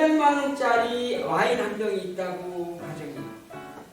1,500만 원짜리 와인 한 병이 있다고 가정이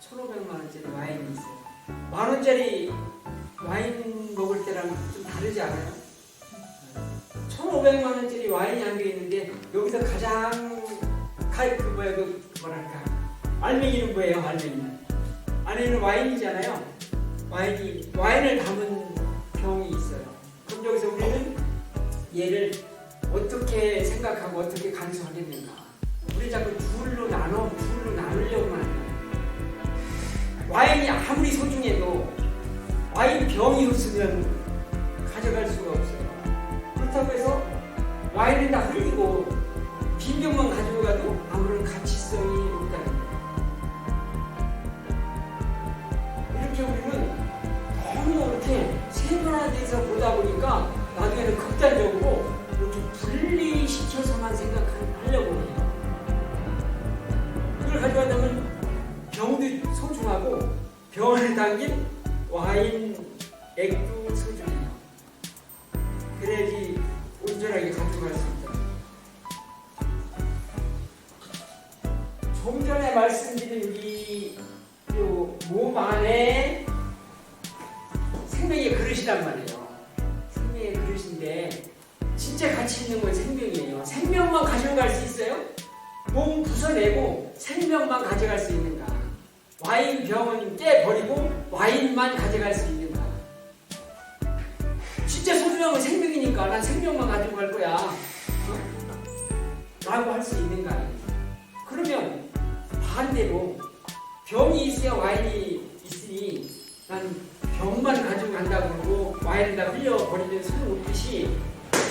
1,500만 원짜리 와인이 있어요. 만 원짜리 와인 먹을 때랑 좀 다르지 않아요? 1,500만 원짜리 와인이 한 병 있는데 여기서 가장 가 그 뭐야 그 뭐랄까 알맹이는 뭐예요? 알맹이는 안에는 와인이잖아요. 와인이 와인을 담은 병이 있어요. 그럼 여기서 우리는 얘를 어떻게 생각하고 어떻게 간수하겠는가? 우리 자꾸 둘로 나눠 둘로 나누려고만 해요. 와인이 아무리 소중해도 와인 병이 없으면 가져갈 수가 없어요. 그렇다고 해서 와인을 다 흘리고 빈 병만 가지고 가도 아무런 가치성이 없다는 거예요. 이렇게 우리는 너무 이렇게 세분화돼서 보다 보니까 나중에는 극단적으로 이렇게 분리시켜서만 생각하려고 병을 담긴 와인 액도 소중해요. 그래야지 온전하게 가져갈 수 있다. 좀 전에 말씀드린 요몸 안에 생명의 그릇이란 말이에요. 생명의 그릇인데 진짜 가치 있는 건 생명이에요. 생명만 가져갈 수 있어요? 몸 부숴내고 생명만 가져갈 수 있는가? 와인 병은 깨버리고 와인만 가져갈 수 있는가? 진짜 소중한 건 생명이니까 난 생명만 가지고 갈 거야. 어? 라고 할 수 있는가? 그러면 반대로 병이 있어야 와인이 있으니 난 병만 가지고 간다고 그러고 와인을 다 흘려버리면 소용없듯이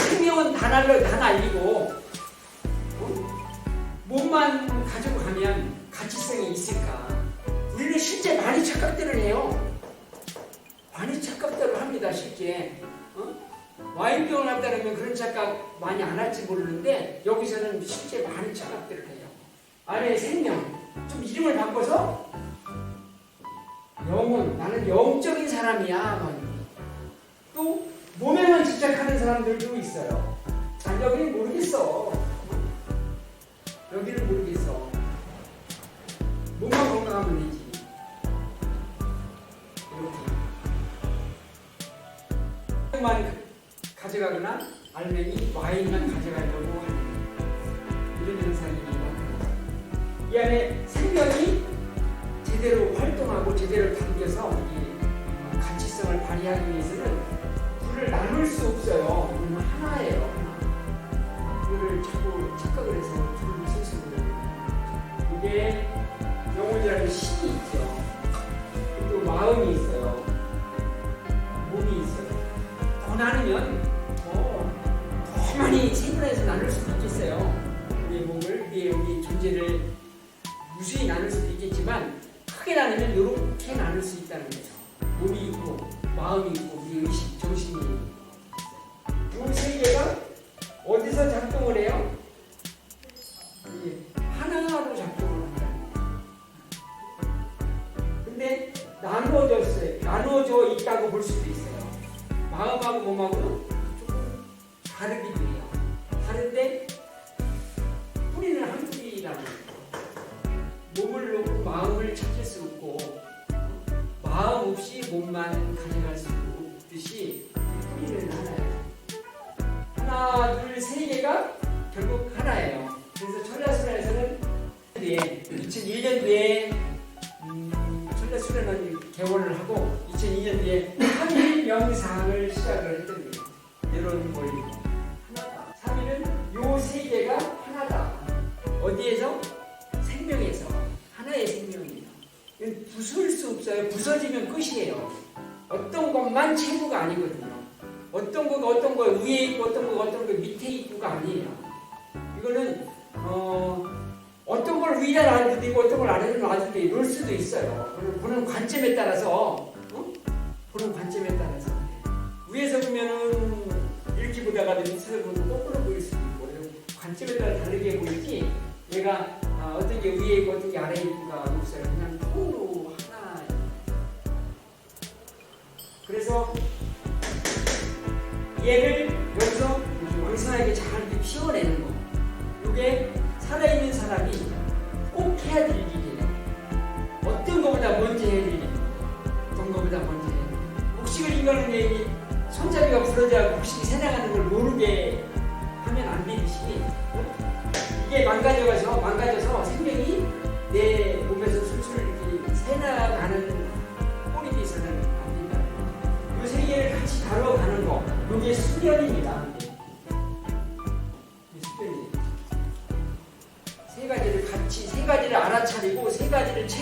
생명은 다 날려 다 날리고 어? 몸만 가지고 가면 가치성이 있을까? 우리는 실제 많이 착각들을 해요. 많이 착각들을 합니다, 실제. 어? 와인병을 한다면 그런 착각 많이 안 할지 모르는데 여기서는 실제 많이 착각들을 해요. 안에 생명, 좀 이름을 바꿔서 영혼, 나는 영적인 사람이야. 뭐. 또 몸에만 집착하는 사람들도 있어요. 자, 여기는 모르겠어. 여기는 모르겠어. 몸만 건강하면 되지. 이렇게. 만 가져가거나 알맹이 와인만 가져가려고 하는 이런 현상이 나타납니다. 이 안에 생명이 제대로 활동하고 제대로 담겨서 이 가치성을 발휘하기 위해서는 둘을 나눌 수 없어요. 하나, 둘, 세 개가 결국 하나예요. 그래서 천자수련에서는 뒤에 2001년도에 음, 천자수련은 개원을 하고 2002년도에 3일 명상을 시작을 했던 거예요. 이런 원리. 하나다. 3일은 요 세 개가 하나다. 어디에서? 생명에서. 하나의 생명이에요. 부술 수 없어요. 부서지면 끝이에요. 어떤 것만 최고가 아니거든요. 어떤 위에 있고 어떤 거가 어떤 거 밑에 있고가 아니에요. 이거는 어, 어떤 걸 위에 놔도 되고 어떤 걸 아래로 놔도 돼 놓을 수도 있어요. 보는 관점에 따라서 어? 보는 관점에 따라서 위에서 보면은 이렇게 보다가 밑에서 보면 거꾸로 보일 수도 있고 관점에 따라 다르게 보이지 얘가 아, 어떤 게 위에 있고 어떤 게 아래에 있고가 없어요. 그냥 통으로 하나. 그래서 얘를 왕성하게 잘 이렇게 피워내는 거. 이게 살아있는 사람이 꼭 해야 될 일이에요. 어떤 것보다 먼저 해야 될 일입니다. 어떤 것보다 먼저 해야 될 일. 곡식을 인간은 얘기 손잡이가 부러져야 곡식이 새나가는 걸 모르게 하면 안 되듯이 어? 이게 망가져가서 망가져서 생명이 내 몸에서 술술 이렇게 새나가는 꼴이 돼서는 안 된다. 이세 개를 같이 다뤄가는 거, 이게 수련입니다.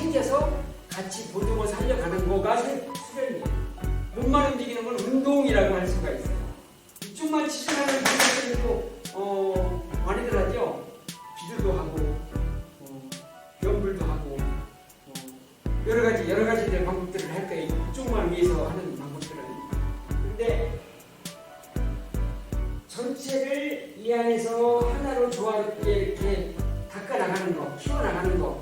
챙겨서 같이 보듬어 살려가는 거가 세- 수련이에요. 몸만 움직이는 건 운동이라고 할 수가 있어요. 이쪽만 치신하는 분들도 어, 많이들 하죠. 기도도 하고 어, 연불도 하고 어, 여러 가지 여러 가지들 방법들을 할 거예요. 이쪽만 위해서 하는 방법들은. 근데 전체를 이 안에서 하나로 조화롭게 이렇게 닦아 나가는 거, 키워 나가는 거,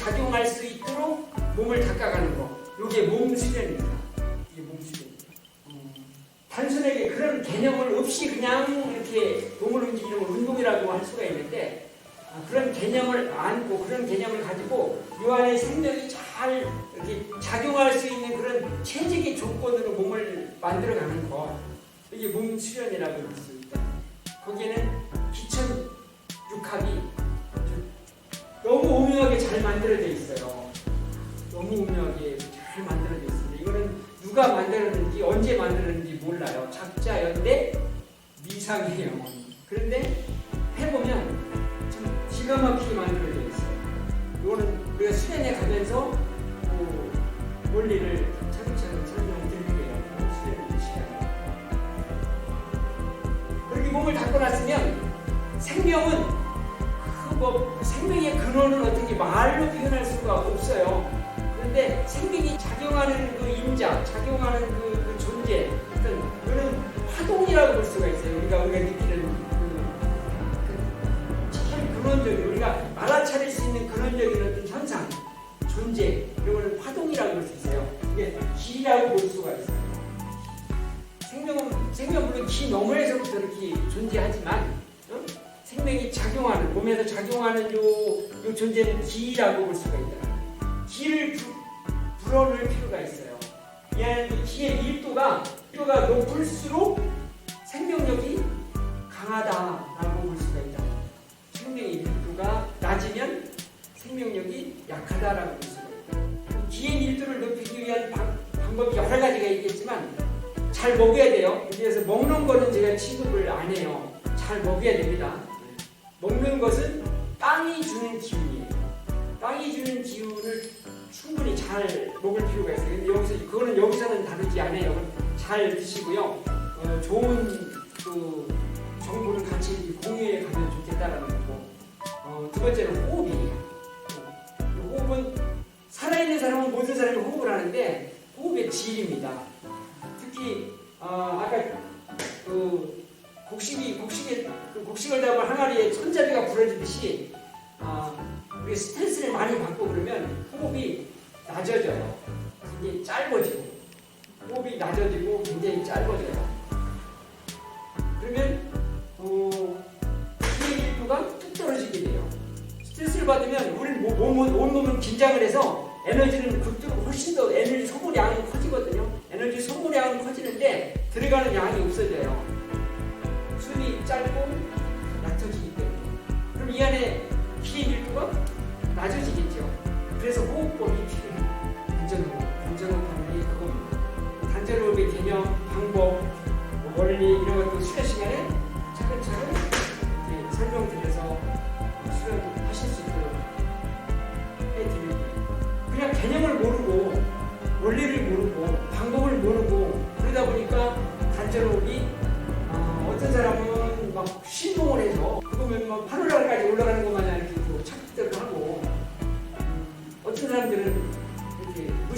작용할 수 있도록 몸을 닦아가는 거. 이게 몸 수련입니다. 이게 몸 수련. 음, 단순하게 그런 개념을 없이 그냥 이렇게 몸을 움직이는 걸 운동이라고 할 수가 있는데 아, 그런 개념을 안고 그런 개념을 가지고 이 안에 생명이 잘 이렇게 작용할 수 있는 그런 체질의 조건으로 몸을 만들어가는 거 이게 몸 수련이라고 할수 있다. 거기에는 기천 육합이 너무 오묘하게 잘 만들어져 있어요. 너무 오묘하게 잘 만들어져 있습니다. 이거는 누가 만들었는지 언제 만들었는지 몰라요. 작자연대 미상이에요. 그런데 해보면 참 기가 막히게 만들어져 있어요. 이거는 우리가 수련회 가면서 그 원리를 차근차근 설명드릴게요. 수련회 시간에. 그렇게 몸을 닦고 났으면 생명은 그 뭐 생명의 근원은 어떻게 말로 표현할 수가 없어요. 그런데 생명이 작용하는 그 임자, 작용하는 그, 그 존재, 어떤 그런 화동이라고 볼 수가 있어요. 우리가 우리가 느끼는 그, 그 제일 근원적인 우리가 알아차릴 수 있는 근원적인 어떤 현상, 존재 이런 거는 화동이라고 볼 수 있어요. 이게 길이라고 볼 수가 있어요. 생명은 생명 물론 기 너머에서부터 이렇게 존재하지만 어? 생명이 작용하는 몸에서 작용하는 요, 요 존재는 기라고 볼 수가 있다. 기를 부, 불어넣을 필요가 있어요. 이 기의 밀도가 밀도가 높을수록 생명력이 강하다라고 볼 수가 있다. 생명의 밀도가 낮으면 생명력이 약하다라고 볼 수가 있다. 기의 밀도를 높이기 위한 방, 방법이 여러 가지가 있겠지만 잘 먹여야 돼요. 그래서 먹는 거는 제가 취급을 안 해요. 잘 먹여야 됩니다. 먹는 것은 땅이 주는 기운이에요. 땅이 주는 기운을 충분히 잘 먹을 필요가 있어요. 근데 여기서 그거는 여기서는 다루지 않아요. 잘 드시고요. 어, 좋은 그 정보를 같이 공유해 가면 좋겠다라는 거고. 어, 두 번째는 호흡이에요. 어, 호흡은 살아있는 사람은 모든 사람이 호흡을 하는데 호흡의 질입니다. 특히 어, 아까 그 곡식이 곡식에 그 곡식을 담은 항아리에 손잡이가 부러지듯이 아, 우리 스트레스를 많이 받고 그러면 호흡이 낮아져요. 이게 짧아지고 호흡이 낮아지고 굉장히 짧아져요. 그러면 어, 기의 밀도가 뚝 떨어지게 돼요. 스트레스를 받으면 우리 몸은 온몸은 긴장을 해서 에너지는 극도로 훨씬 더 에너지 소모량이 커지거든요. 에너지 소모량은 커지는데 들어가는 양이 없어져요. 숨이 짧고 얕아지기 때문에. 그럼 이 안에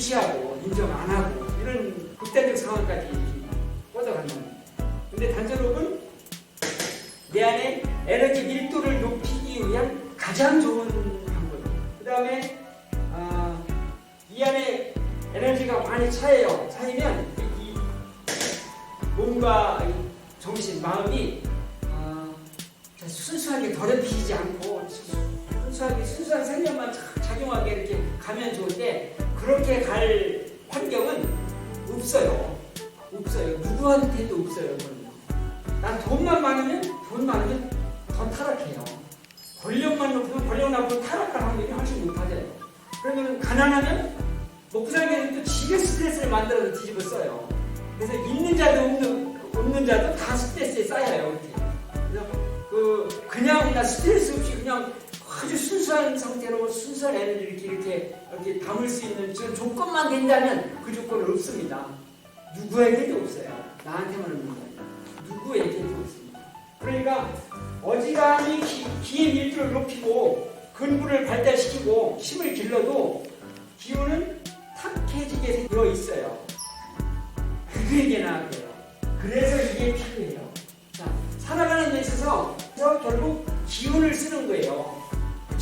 무시하고 인정 안 하고 이런 극단적 상황까지 말입니다. 근데 단전호흡은 내 안에 에너지 밀도를 높이기 위한 가장 좋은 방법. 그 다음에 아, 이 안에 에너지가 많이 차요. 차이면 이, 이 몸과 이 정신, 마음이 아, 자, 순수하게 더럽히지 않고 순수하게 순수한 생명만 자- 작용하게 이렇게 가면 좋은데 그렇게 갈 환경은 없어요. 없어요. 누구한테도 없어요. 난 돈만 많으면 돈 많으면 더 타락해요. 권력만 높으면 권력 높으면 타락할 확률이 훨씬 높아져요. 그러면 가난하면 먹고 살기에는 또 지게 스트레스를 만들어서 뒤집어 써요. 그래서 있는 자도 없는, 없는 자도 다 스트레스에 쌓여요. 이렇게. 그래서 그 그냥 나 스트레스 없이 그냥 순수한 상태로 순수한 에너지를 이렇게 이렇게, 담을 수 있는 저 조건만 된다면 그 조건은 없습니다. 누구에게도 없어요. 나한테만 없는 거예요. 누구에게도 없습니다. 그러니까 어지간히 기, 기의 밀도를 높이고 근부를 발달시키고 힘을 길러도 기운은 탁해지게 되어 있어요. 누구에게나 그래요. 그래서 이게 필요해요. 자, 살아가는 데 있어서 결국 기운을 쓰는 거예요.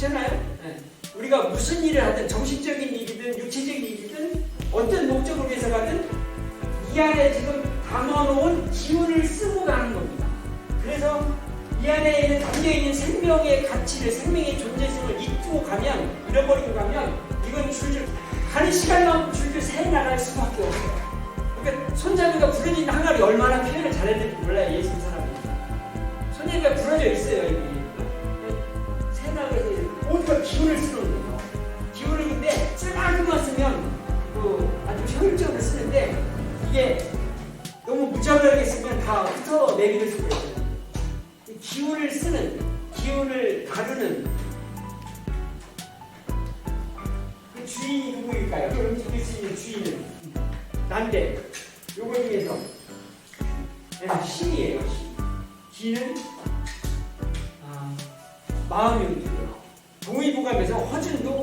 그렇잖아요? 네. 우리가 무슨 일을 하든 정신적인 일이든 육체적인 일이든 어떤 목적을 위해서 가든 이 안에 지금 담아놓은 기운을 쓰고 가는 겁니다. 그래서 이 안에 있는 담겨 있는 생명의 가치를 생명의 존재성을 잊고 가면 잃어버리고 가면 이건 줄줄 가는 시간만 줄줄 새 나갈 수밖에 없어요. 그러니까 손잡이가 부러진 항아리 얼마나 표현을 잘했는지 몰라요 예술 사람이. 손잡이가 부러져 있어요 여기. 마음이 움직여요. 동의보감에서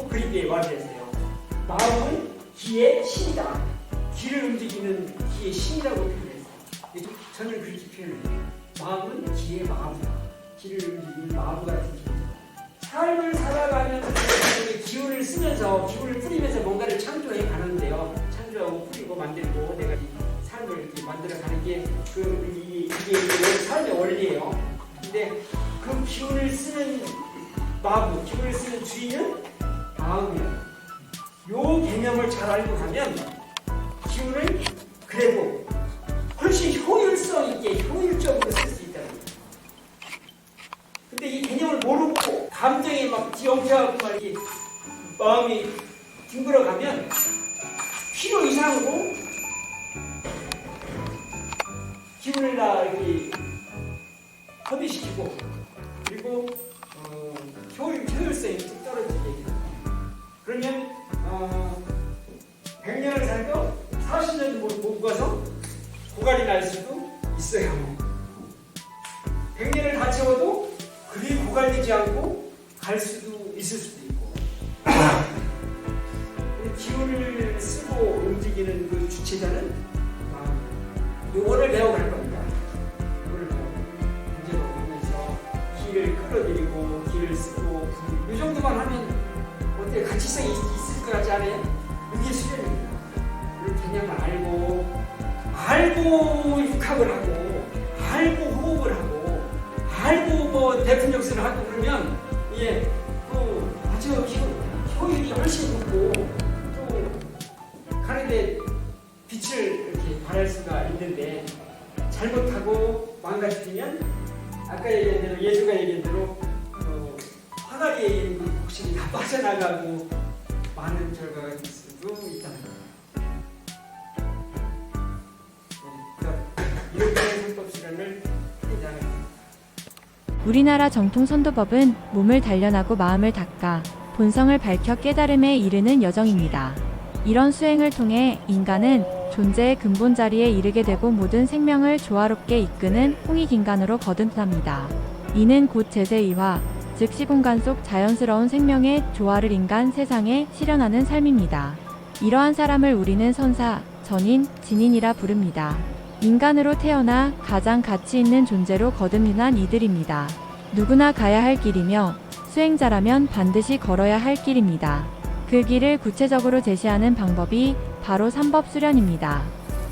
그립게 말을 했어요. 마음은 기의 신이다. 기를 움직이는 기의 신이라고 표현했어요. 저는 그렇게 표현해요. 마음은 기의 마음이다. 기를 움직이는 마음 같은 기분. 삶을 살아가면서 기운을 쓰면서 기운을 뿌리면서 뭔가를 창조해 가는데요. 창조하고 뿌리고 만들고 내가 이 삶을 이렇게 만들어 가는 게 그 이게 이게 삶의 원리예요. 근데 그 기운을 쓰는 마음, 기운을 쓰는 주인은 마음이에요. 요 개념을 잘 알고 가면 기운을 그래도 훨씬 효율성 있게 효율적으로 쓸 수 있다는 거예요. 근데 이 개념을 모르고 감정이 막 뒤엉켜갖고 막 이렇게 마음이 뒹굴어 가면 필요 이상으로 기운을 다 이렇게 허비시키고 그리고 어, 효율, 효율성이 끌어들이고 기를 쓰고 이 정도만 하면 어때 가치성이 있- 있을 것 같지 않아요? 이게 수련입니다. 이 개념을 알고 알고 육합을 하고 알고 호흡을 하고 알고 뭐 대풍역수를 하고 그러면 이게 그 아주 효, 효율이 훨씬 높고 또 가는데 빛을 이렇게 발할 수가 있는데 잘못하고 망가뜨리면 아까 얘기한 대로 예수가 얘기한 대로 어, 있는 그 곡식이 다 빠져나가고 많은 결과가 있을 수도 있다는 거예요. 네, 그러니까 우리나라 정통 선도법은 몸을 단련하고 마음을 닦아 본성을 밝혀 깨달음에 이르는 여정입니다. 이런 수행을 통해 인간은 존재의 근본 자리에 이르게 되고 모든 생명을 조화롭게 이끄는 홍익인간으로 거듭납니다. 이는 곧 제세이화, 즉 시공간 속 자연스러운 생명의 조화를 인간 세상에 실현하는 삶입니다. 이러한 사람을 우리는 선사, 전인, 진인이라 부릅니다. 인간으로 태어나 가장 가치 있는 존재로 거듭난 이들입니다. 누구나 가야 할 길이며 수행자라면 반드시 걸어야 할 길입니다. 그 길을 구체적으로 제시하는 방법이 바로 삼법 수련입니다.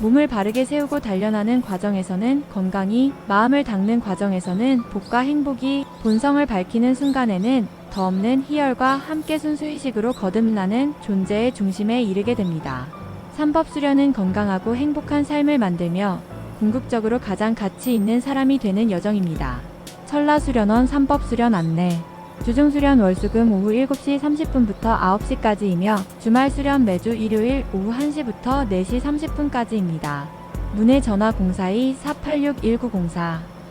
몸을 바르게 세우고 단련하는 과정에서는 건강이, 마음을 닦는 과정에서는 복과 행복이, 본성을 밝히는 순간에는 더 없는 희열과 함께 순수의식으로 거듭나는 존재의 중심에 이르게 됩니다. 삼법 수련은 건강하고 행복한 삶을 만들며 궁극적으로 가장 가치 있는 사람이 되는 여정입니다. 설라 수련원 삼법 수련 안내 주중 수련 월수금 오후 7시 30분부터 9시까지이며 주말 수련 매주 일요일 오후 1시부터 4시 30분까지입니다. 문의 전화 042-486-1904